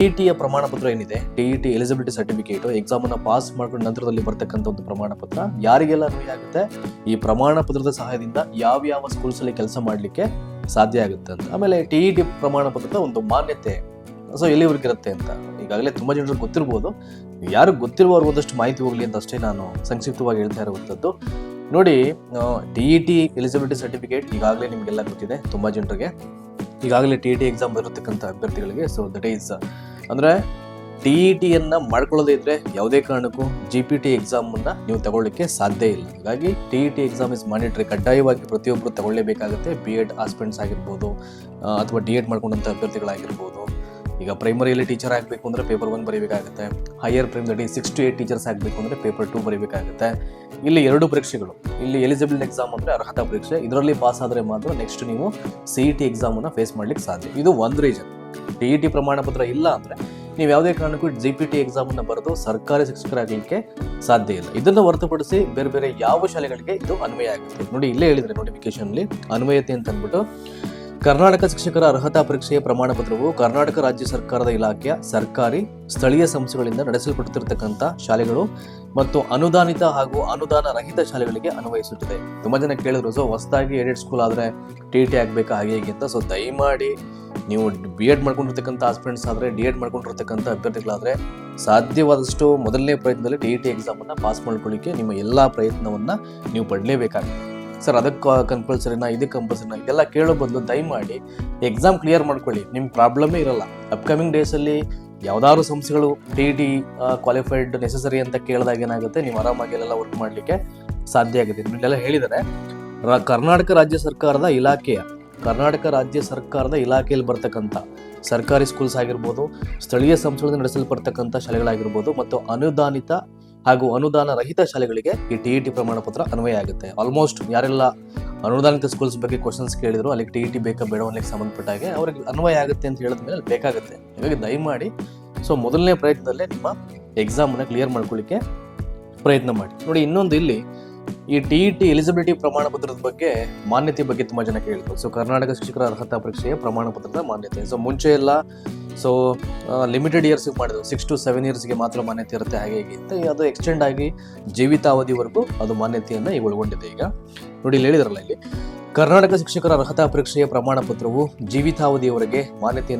ಟಿಇಟಿಯ ಪ್ರಮಾಣ ಪತ್ರ ಏನಿದೆ? ಟಿಇಟಿ ಎಲಿಜಿಬಿಲಿಟಿ ಸರ್ಟಿಫಿಕೇಟ್ ಎಕ್ಸಾಮ್ ಅನ್ನ ಪಾಸ್ ಮಾಡ್ಕೊಂಡ ನಂತರದಲ್ಲಿ ಬರ್ತಕ್ಕಂಥ ಒಂದು ಪ್ರಮಾಣ ಪತ್ರ, ಯಾರಿಗೆಲ್ಲ ಅನ್ವಯ ಆಗುತ್ತೆ? ಈ ಪ್ರಮಾಣ ಪತ್ರದ ಸಹಾಯದಿಂದ ಯಾವ ಯಾವ ಸ್ಕೂಲ್ಸ್ ಅಲ್ಲಿ ಕೆಲಸ ಮಾಡ್ಲಿಕ್ಕೆ ಸಾಧ್ಯ ಆಗುತ್ತೆ ಅಂತ. ಆಮೇಲೆ ಟಿಇಟಿ ಪ್ರಮಾಣ ಪತ್ರದ ಒಂದು ಮಾನ್ಯತೆ, ಸೊ ಎಲ್ಲಿವರೆಗೆ ಇರುತ್ತೆ ಅಂತ. ಈಗಾಗಲೇ ತುಂಬಾ ಜನರು ಗೊತ್ತಿರ್ಬೋದು. ಯಾರು ಗೊತ್ತಿರುವವ್ರು ಒಂದಷ್ಟು ಮಾಹಿತಿ ಹೋಗಲಿ ಅಂತ ಅಷ್ಟೇ ನಾನು ಸಂಕ್ಷಿಪ್ತವಾಗಿ ಹೇಳ್ತಾ ಇರುವಂಥದ್ದು. ನೋಡಿ T E T eligibility certificate ಈಗಾಗಲೇ ನಿಮಗೆಲ್ಲ ಗೊತ್ತಿದೆ, ತುಂಬ ಜನರಿಗೆ. ಈಗಾಗಲೇ ಟಿ ಇ ಟಿ ಎಕ್ಸಾಮ್ ಬರತಕ್ಕಂಥ ಅಭ್ಯರ್ಥಿಗಳಿಗೆ ಸೊ ದಟ್ ಈಸ್ ಅಂದರೆ ಟಿ ಇ ಟಿಯನ್ನು ಮಾಡ್ಕೊಳ್ಳೋದೇ ಇದ್ರೆ ಯಾವುದೇ ಕಾರಣಕ್ಕೂ ಜಿ ಪಿ ಟಿ ಎಕ್ಸಾಮನ್ನು ನೀವು ತಗೊಳ್ಳಿಕ್ಕೆ ಸಾಧ್ಯ ಇಲ್ಲ. ಹಾಗಾಗಿ T E T exam is mandatory ಕಡ್ಡಾಯವಾಗಿ ಪ್ರತಿಯೊಬ್ಬರು ತಗೊಳ್ಳೇಬೇಕಾಗುತ್ತೆ. ಬಿ ಎಡ್ ಆಸ್ಪಿರೆಂಟ್ಸ್ ಆಗಿರ್ಬೋದು ಅಥವಾ ಡಿ ಎಡ್ ಮಾಡ್ಕೊಂಡಂಥ ಅಭ್ಯರ್ಥಿಗಳಾಗಿರ್ಬೋದು. ಈಗ ಪ್ರೈಮರಿಯಲ್ಲಿ ಟೀಚರ್ ಆಗಬೇಕು ಅಂದರೆ paper one ಬರೀಬೇಕಾಗುತ್ತೆ. Higher primary six to eight teachers ಆಗಬೇಕು ಅಂದರೆ ಪೇಪರ್ ಟು ಬರೀಬೇಕಾಗುತ್ತೆ. ಇಲ್ಲಿ ಎರಡು ಪರೀಕ್ಷೆಗಳು. ಇಲ್ಲಿ ಎಲಿಜಿಬಲ್ ಎಕ್ಸಾಮ್ ಅಂದರೆ ಅರ್ಹತಾ ಪರೀಕ್ಷೆ. ಇದರಲ್ಲಿ ಪಾಸ್ ಆದರೆ ಮಾತ್ರ ನೆಕ್ಸ್ಟ್ ನೀವು ಸಿ ಇ ಟಿ ಎಕ್ಸಾಮನ್ನು ಫೇಸ್ ಮಾಡ್ಲಿಕ್ಕೆ ಸಾಧ್ಯ. ಇದು ಒಂದು ರೀಸನ್ ಟಿ ಇ ಟಿ ಪ್ರಮಾಣ ಪತ್ರ ಇಲ್ಲ ಅಂದರೆ ನೀವು ಯಾವುದೇ ಕಾರಣಕ್ಕೂ ಜಿ ಪಿ ಟಿ ಎಕ್ಸಾಮನ್ನು ಬರೆದು ಸರ್ಕಾರಿ ಶಿಕ್ಷಕರಾಗಲಿಕ್ಕೆ ಸಾಧ್ಯ ಇಲ್ಲ. ಇದನ್ನು ಹೊರತುಪಡಿಸಿ ಬೇರೆ ಬೇರೆ ಯಾವ ಶಾಲೆಗಳಿಗೆ ಇದು ಅನ್ವಯ ಆಗುತ್ತೆ. ನೋಡಿ, ಇಲ್ಲೇ ಹೇಳಿದರೆ ನೋಟಿಫಿಕೇಶನ್ಲಿ ಅನ್ವಯತೆ ಅಂತ ಅಂದ್ಬಿಟ್ಟು, ಕರ್ನಾಟಕ ಶಿಕ್ಷಕರ ಅರ್ಹತಾ ಪರೀಕ್ಷೆಯ ಪ್ರಮಾಣ ಪತ್ರವು ಕರ್ನಾಟಕ ರಾಜ್ಯ ಸರ್ಕಾರದ ಇಲಾಖೆಯ ಸರ್ಕಾರಿ ಸ್ಥಳೀಯ ಸಂಸ್ಥೆಗಳಿಂದ ನಡೆಸಲ್ಪಡುತ್ತಿರತಕ್ಕಂಥ ಶಾಲೆಗಳು ಮತ್ತು ಅನುದಾನಿತ ಹಾಗೂ ಅನುದಾನ ರಹಿತ ಶಾಲೆಗಳಿಗೆ ಅನ್ವಯಿಸುತ್ತದೆ. ತುಂಬ ಜನ ಕೇಳಿದ್ರು ಸೊ ಹೊಸದಾಗಿ ಎಡಿಟ್ ಸ್ಕೂಲ್ ಆದರೆ ಟಿ ಟಿ ಆಗಬೇಕಾ? ಹಾಗೆ ಹೀಗೆ ಅಂತ. ಸೊ, ದಯಮಾಡಿ ನೀವು ಬಿ ಎಡ್ ಮಾಡ್ಕೊಂಡಿರ್ತಕ್ಕಂಥ ಆಸ್ಪಿರೆಂಟ್ಸ್ ಆದರೆ ಡಿ ಎಡ್ ಮಾಡ್ಕೊಂಡಿರ್ತಕ್ಕಂಥ ಅಭ್ಯರ್ಥಿಗಳಾದರೆ ಸಾಧ್ಯವಾದಷ್ಟು ಮೊದಲನೇ ಪ್ರಯತ್ನದಲ್ಲಿ ಡಿ ಇ ಟಿ ಎಕ್ಸಾಮನ್ನು ಪಾಸ್ ಮಾಡ್ಕೊಳ್ಳಿಕ್ಕೆ ನಿಮ್ಮ ಎಲ್ಲ ಪ್ರಯತ್ನವನ್ನು ನೀವು ಪಡಲೇಬೇಕಾಗುತ್ತೆ. ಸರ್ ಅದಕ್ಕೆ ಕಂಪಲ್ಸರಿನಾ ಇದಕ್ಕೆ ಕಂಪಲ್ಸರಿನ ಇದೆಲ್ಲ ಕೇಳೋ ಬದಲು ದಯಮಾಡಿ ಎಕ್ಸಾಮ್ ಕ್ಲಿಯರ್ ಮಾಡ್ಕೊಳ್ಳಿ. ನಿಮ್ಮ ಪ್ರಾಬ್ಲಮೇ ಇರಲ್ಲ. ಅಪ್ಕಮಿಂಗ್ ಡೇಸಲ್ಲಿ ಯಾವ್ದಾದ್ರು ಸಂಸ್ಥೆಗಳು ಡಿ ಟಿ ಕ್ವಾಲಿಫೈಡ್ ನೆಸಸರಿ ಅಂತ ಕೇಳಿದಾಗ ಏನಾಗುತ್ತೆ? ನೀವು ಆರಾಮಾಗಿ ಎಲ್ಲ ವರ್ಕ್ ಮಾಡಲಿಕ್ಕೆ ಸಾಧ್ಯ ಆಗುತ್ತೆ. ನಿಮಗೆಲ್ಲ ಹೇಳಿದರೆ ಕರ್ನಾಟಕ ರಾಜ್ಯ ಸರ್ಕಾರದ ಇಲಾಖೆಯ ಕರ್ನಾಟಕ ರಾಜ್ಯ ಸರ್ಕಾರದ ಇಲಾಖೆಯಲ್ಲಿ ಬರ್ತಕ್ಕಂಥ ಸರ್ಕಾರಿ ಸ್ಕೂಲ್ಸ್ ಆಗಿರ್ಬೋದು, ಸ್ಥಳೀಯ ಸಂಸ್ಥೆಗಳಿಂದ ನಡೆಸಲ್ಪಡ್ತಕ್ಕಂಥ ಶಾಲೆಗಳಾಗಿರ್ಬೋದು ಮತ್ತು ಅನುದಾನಿತ ಹಾಗೂ ಅನುದಾನ ರಹಿತ ಶಾಲೆಗಳಿಗೆ ಈ ಟಿ ಇ ಟಿ ಪ್ರಮಾಣ ಪತ್ರ ಅನ್ವಯ ಆಗುತ್ತೆ. ಆಲ್ಮೋಸ್ಟ್ ಯಾರೆಲ್ಲ ಅನುದಾನಿತ ಸ್ಕೂಲ್ಸ್ ಬಗ್ಗೆ ಕ್ವಶನ್ಸ್ ಕೇಳಿದ್ರು, ಅಲ್ಲಿಗೆ ಟಿ ಇ ಟಿ ಬೇಕಾ ಬೇಡ ಅನ್ನಲಿಕ್ಕೆ ಸಂಬಂಧಪಟ್ಟ ಹಾಗೆ ಅವ್ರಿಗೆ ಅನ್ವಯ ಆಗುತ್ತೆ ಅಂತ ಹೇಳಿದ ಮೇಲೆ ಬೇಕಾಗುತ್ತೆ. ಹಾಗಾಗಿ ದಯಮಾಡಿ ಸೊ ಮೊದಲನೇ ಪ್ರಯತ್ನದಲ್ಲೇ ನಿಮ್ಮ ಎಕ್ಸಾಮನ್ನು ಕ್ಲಿಯರ್ ಮಾಡ್ಕೊಳ್ಳಿಕ್ಕೆ ಪ್ರಯತ್ನ ಮಾಡಿ. ನೋಡಿ, ಇನ್ನೊಂದು ಇಲ್ಲಿ ಈ ಟಿ ಇ ಟಿ ಎಲಿಜಿಬಿಲಿಟಿ ಪ್ರಮಾಣ ಪತ್ರದ ಬಗ್ಗೆ ಮಾನ್ಯತೆ ಬಗ್ಗೆ ತುಂಬಾ ಜನ ಕೇಳಿದ್ರು. ಸೊ ಕರ್ನಾಟಕ ಶಿಕ್ಷಕರ ಅರ್ಹತಾ ಪರೀಕ್ಷೆಯ ಪ್ರಮಾಣ ಪತ್ರದ ಮಾನ್ಯತೆ. ಸೊ ಮುಂಚೆ ಎಲ್ಲ ಸೊ ಲಿಮಿಟೆಡ್ ಇಯರ್ಸ್ ಮಾಡಿದ್ರು. ಸಿಕ್ಸ್ ಟು ಸೆವೆನ್ ಇಯರ್ಸ್ಗೆ ಮಾತ್ರ ಮಾನ್ಯತೆ ಇರುತ್ತೆ. ಹಾಗೆ ಹೀಗೆ ಅಂತ ಅದು ಎಕ್ಸ್ಟೆಂಡ್ ಆಗಿ ಜೀವಿತಾವಧಿವರೆಗೂ ಅದು ಮಾನ್ಯತೆಯನ್ನು ಈಗ ಒಳಗೊಂಡಿದೆ ಈಗ. ನೋಡಿ, ಇಲ್ಲಿ ಹೇಳಿದ್ರಲ್ಲ ಇಲ್ಲಿ, ಕರ್ನಾಟಕ ಶಿಕ್ಷಕರ ಅರ್ಹತಾ ಪರೀಕ್ಷೆಯ ಪ್ರಮಾಣ ಪತ್ರವು ಜೀವಿತಾವಧಿಯವರೆಗೆ ಮಾನ್ಯತೆಯನ್ನು